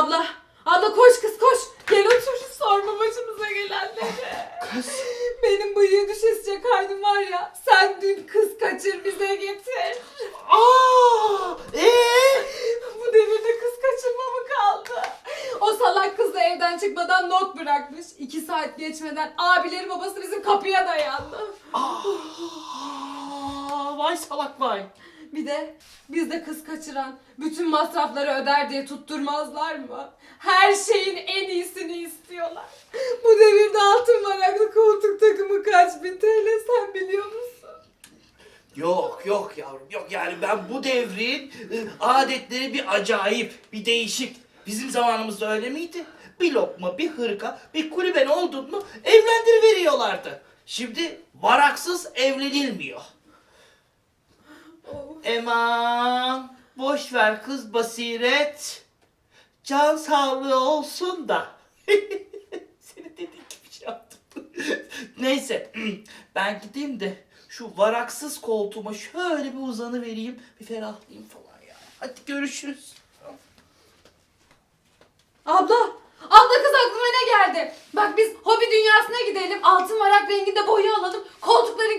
Abla koş kız koş. Gel otur sorma başımıza gelenleri. Kız. Benim bıyığı düşesice kaydım var ya. Sen dün kız kaçır bize getir. Aa! Ee? Bu devirde kız kaçırma mı kaldı? O salak kız da evden çıkmadan not bırakmış. İki saat geçmeden abileri babası bizim kapıya dayandı. Aa, vay salak vay. Bir de bizde kız kaçıran bütün masrafları öder diye tutturmazlar mı? Her şeyin en iyisini istiyorlar. Bu devirde altın varaklı koltuk takımı kaç bin TL sen biliyor musun? Yok yok yavrum yok yani ben bu devrin e, adetleri bir acayip, bir değişik. Bizim zamanımızda öyle miydi? Bir lokma, bir hırka, bir kulüben oldun mu evlendiriveriyorlardı. Şimdi varaksız evlenilmiyor. Eman boş ver kız basiret. Can sağlığı olsun da. Seni dediğin gibi şey yaptım. Neyse ben gideyim de şu varaksız koltuğuma şöyle bir uzanı vereyim bir ferahlayayım falan ya. Hadi görüşürüz. Abla! Abla kız aklıma ne geldi? Bak biz hobi dünyasına gidelim. Altın varak renginde boya alalım. Koltukların